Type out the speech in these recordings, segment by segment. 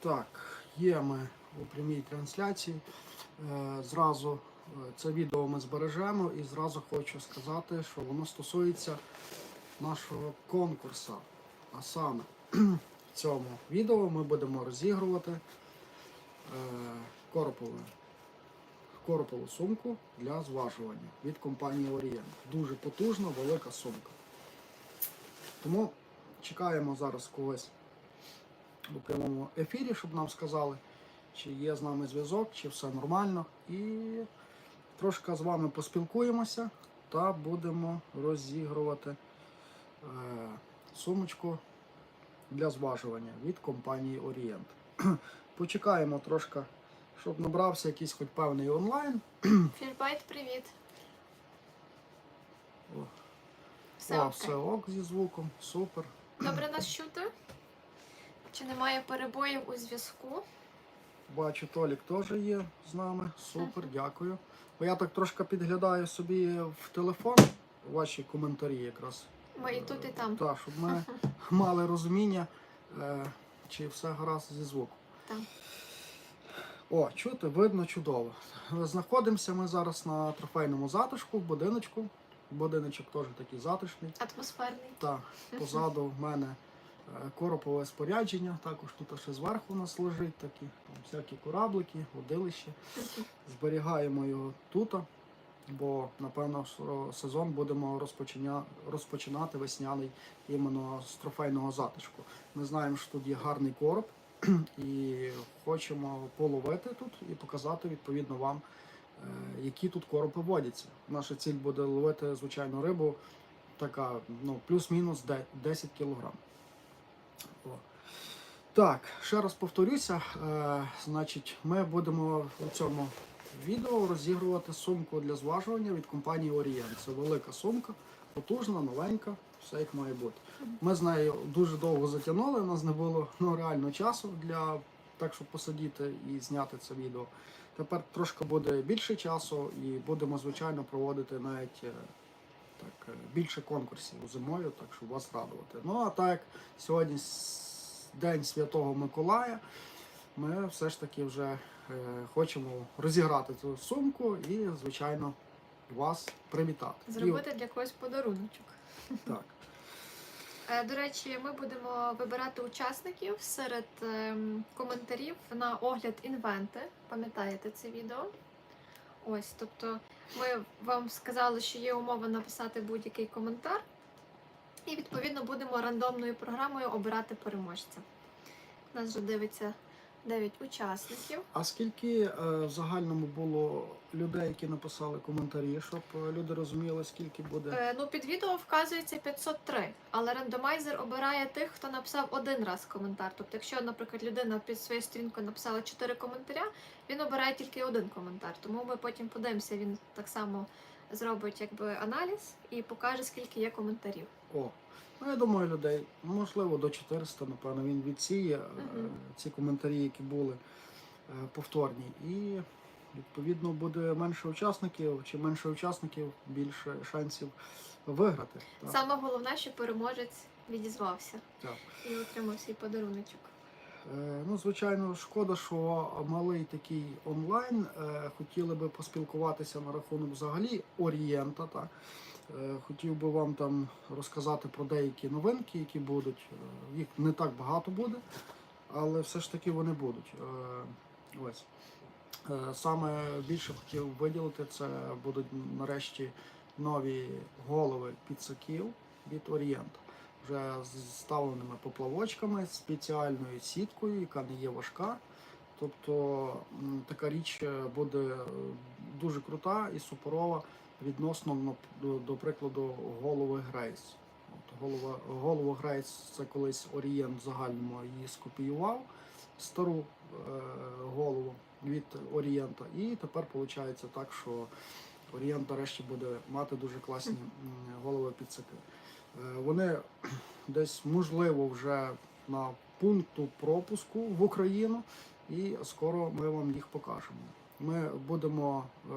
Так, є ми у прямій трансляції. Е, Зразу е, це відео ми збережемо і зразу хочу сказати, що воно стосується нашого конкурсу. А саме в цьому відео ми будемо розігрувати е, коропову, коропову сумку для зважування від компанії Orient. Дуже потужна, велика сумка. Тому чекаємо зараз когось у прямому ефірі, щоб нам сказали, чи є з нами зв'язок, чи все нормально. І трошки з вами поспілкуємося та будемо розігрувати е, сумочку для зважування від компанії Orient. Почекаємо трошки, щоб набрався якийсь хоч певний онлайн. Фільбайт, привіт. О, Все О, окей. все ок зі звуком, супер. Добре нас чути? Чи немає перебоїв у зв'язку? Бачу, Толік теж є з нами. Супер, дякую. Бо я так трошки підглядаю собі в телефон ваші коментарі якраз. Ми і тут, і там. Так, щоб ми мали розуміння, е, чи все гаразд зі звуком. Так. О, чути, видно чудово. Знаходимося ми зараз на трофейному затишку, в будиночку. Будиночок теж такий затишний. Атмосферний. Так, позаду в мене коропове спорядження, також тут ще зверху у нас лежить такі там, всякі кораблики, водилище. Зберігаємо його тут, бо напевно сезон будемо розпочиня... розпочинати весняний іменно з трофейного затишку. Ми знаємо, що тут є гарний короб і хочемо половити тут і показати відповідно вам, е, які тут коропи водяться. Наша ціль буде ловити звичайну рибу, така ну, плюс-мінус 10 кілограм. Так, ще раз повторюся. Е, значить, ми будемо у цьому відео розігрувати сумку для зважування від компанії Orient. Це велика сумка, потужна, новенька, все як має бути. Ми з нею дуже довго затягнули, у нас не було ну, реально часу для так, щоб посидіти і зняти це відео. Тепер трошки буде більше часу і будемо, звичайно, проводити навіть е, так, е, більше конкурсів зимою, так щоб вас радувати. Ну а так, сьогодні День Святого Миколая, ми все ж таки вже е, хочемо розіграти цю сумку і, звичайно, вас привітати. Зробити для когось подаруночок. так. Е, До речі, ми будемо вибирати учасників серед ем, коментарів на огляд інвенти. Пам'ятаєте це відео? Ось, тобто ми вам сказали, що є умова написати будь-який коментар, і відповідно будемо рандомною програмою обирати переможця. У нас вже дивиться 9 учасників. А скільки е, в загальному було людей, які написали коментарі, щоб е, люди розуміли, скільки буде? Е, ну, під відео вказується 503, але рандомайзер обирає тих, хто написав один раз коментар. Тобто, якщо, наприклад, людина під своєю сторінкою написала 4 коментаря, він обирає тільки один коментар. Тому ми потім подивимося, він так само зробить якби аналіз і покаже, скільки є коментарів. О, ну я думаю, людей, можливо, до 400, напевно, він відсіє е, ці коментарі, які були е, повторні. І відповідно буде менше учасників. Чи менше учасників, більше шансів виграти. Так, Саме головне, що переможець відізвався так. і отримав свій подаруночок. Е, Ну, звичайно, шкода, що малий такий онлайн. Е, Хотіли би поспілкуватися на рахунок взагалі Орієнта. Так? Е, Хотів би вам там розказати про деякі новинки, які будуть. Їх не так багато буде, але все ж таки вони будуть. Ось. Саме більше хотів виділити, це будуть нарешті нові голови підсаків від Орієнта вже з ставленими поплавочками, спеціальною сіткою, яка не є важка. Тобто така річ е, буде е, дуже крута і суперова відносно ну, до, до прикладу голови Грейс. От, голова, голову Грейс це колись Орієнт в загальному її скопіював стару е, голову від Орієнта. І тепер виходить так, що Орієнт нарешті буде мати дуже класні голови підсаки. Е, Вони десь можливо вже на пункту пропуску в Україну, і скоро ми вам їх покажемо. Ми будемо е,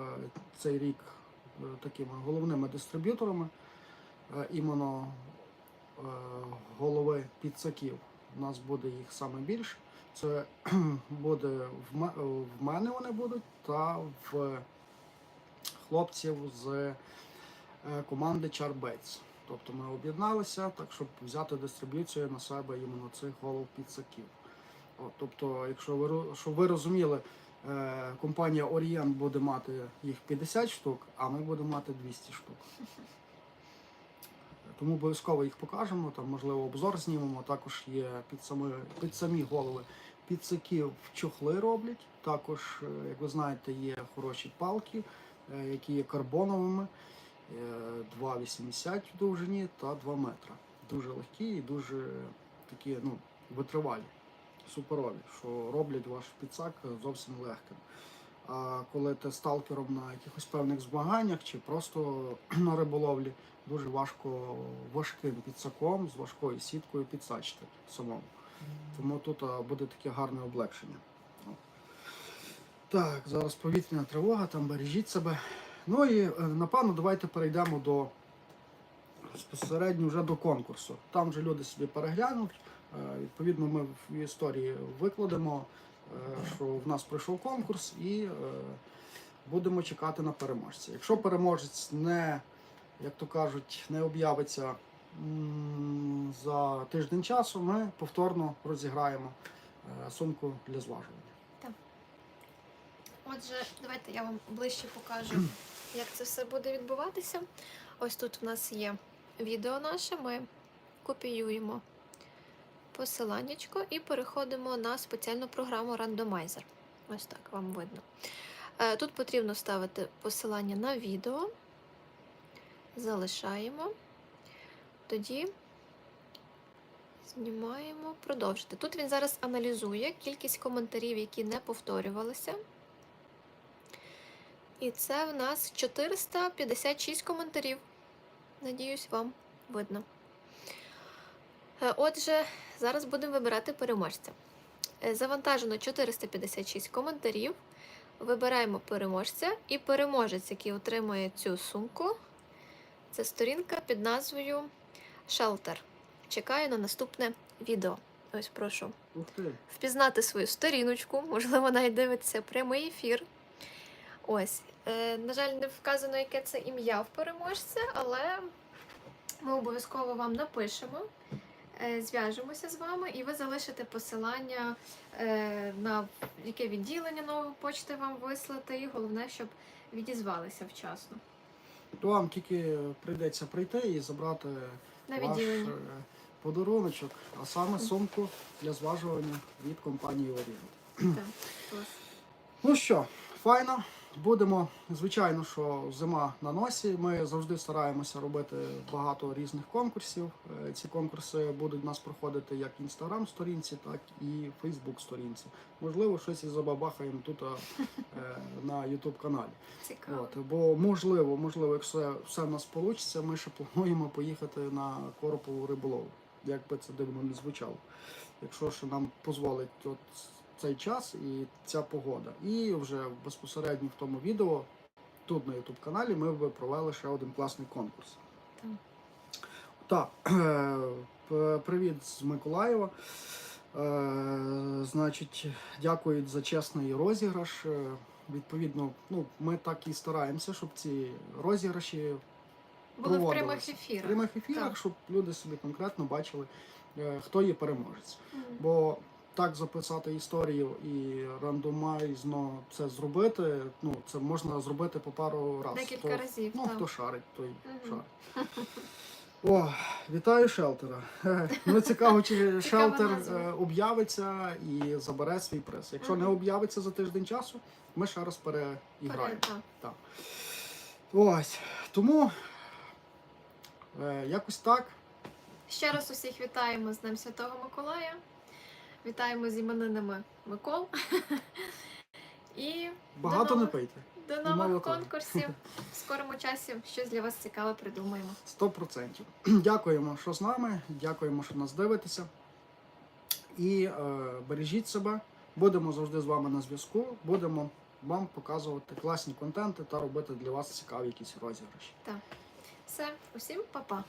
цей рік е, такими головними дистриб'юторами іменно голови підсаків у нас буде їх саме більше. Це буде в мене вони будуть та в хлопців з команди Charbets. Тобто ми об'єдналися так, щоб взяти дистриб'юцію на себе іменно цих голов підсаків. От, тобто, якщо ви щоб ви розуміли, е, компанія Orient буде мати їх 50 штук, а ми будемо мати 200 штук. Тому обов'язково їх покажемо. Там, можливо, обзор знімемо. Також є під самі, під самі голови підсаків чохли роблять. Також, е, як ви знаєте, є хороші палки, е, які є карбоновими. Е, 2,80 в довжині та 2 метри. Дуже легкі і дуже такі ну, витривалі, суперові, що роблять ваш підсак зовсім легким. А коли ти сталкером на якихось певних змаганнях чи просто на риболовлі, дуже важко важким підсаком з важкою сіткою підсачити самому. Тому тут буде таке гарне облегшення. Так, зараз повітряна тривога, там бережіть себе. Ну і е, напевно давайте перейдемо до безпосередньо вже до конкурсу. Там вже люди собі переглянуть. Е, Відповідно, ми в історії викладемо, е, що в нас пройшов конкурс, і будемо чекати на переможця. Якщо переможець не, як то кажуть, не об'явиться за тиждень часу, ми повторно розіграємо сумку для зважування. Отже, давайте я вам ближче покажу, як це все буде відбуватися. Ось тут в нас є відео наше. Ми копіюємо посиланнячко і переходимо на спеціальну програму Randomizer. Ось так вам видно. Е, Тут потрібно ставити посилання на відео. Залишаємо. Тоді знімаємо, продовжити. Тут він зараз аналізує кількість коментарів, які не повторювалися. І це в нас 456 коментарів. Надіюсь, вам видно. Е, Отже, зараз будемо вибирати переможця. Е, Завантажено 456 коментарів. Вибираємо переможця і переможець, який отримує цю сумку. Це сторінка під назвою Shelter. Чекаю на наступне відео. Ось прошу впізнати свою сторіночку, можливо, навіть дивитися прямий ефір. Ось, е, на жаль, не вказано, яке це ім'я в переможця, але ми обов'язково вам напишемо, е, зв'яжемося з вами, і ви залишите посилання е, на яке відділення нової почти вам вислати. І головне, щоб відізвалися вчасно. То вам тільки прийдеться прийти і забрати На ваш відділення. е, подаруночок, а саме сумку для зважування від компанії Orient. Так, клас. Ну що, файно. Будемо, звичайно, що зима на носі. Ми завжди стараємося робити багато різних конкурсів. Е, Ці конкурси будуть у нас проходити як в інстаграм-сторінці, так і Фейсбук-сторінці. Можливо, щось і забабахаємо тут е, на Ютуб каналі. Цікаво. От, бо можливо, можливо, якщо все в нас вийде, ми ще плануємо поїхати на Коропову риболову. Як би це дивно не звучало. Якщо ще нам дозволить от цей час і ця погода. І вже безпосередньо в тому відео, тут на YouTube каналі, ми би провели ще один класний конкурс. Так, е, привіт з Миколаєва. Е, Значить, дякують за чесний розіграш. Е, Відповідно, ну, ми так і стараємося, щоб ці розіграші Були в прямих в ефірах. прямих ефірах, Так. щоб люди собі конкретно бачили, хто є переможець. Мгм. Бо так записати історію і рандомайзно це зробити, ну це можна зробити по пару разів. Декілька разів, Ну, так. хто шарить, той Мгм. шарить. О, вітаю шелтера. Ну цікаво, чи шелтер е, об'явиться і забере свій приз. Якщо не об'явиться за тиждень часу, ми ще раз переіграємо. Так. Ось. Тому е, якось так. Ще раз усіх вітаємо з Днем Святого Миколая. Вітаємо з іменинами Микол. І Багато До не нових- пийте. до нових молоко. конкурсів. В скорому часі щось для вас цікаве придумаємо. Сто процентів. Дякуємо, що з нами. Дякуємо, що нас дивитеся. І е, бережіть себе. Будемо завжди з вами на зв'язку. Будемо вам показувати класні контенти та робити для вас цікаві якісь розіграші. Так. Все, усім па-па.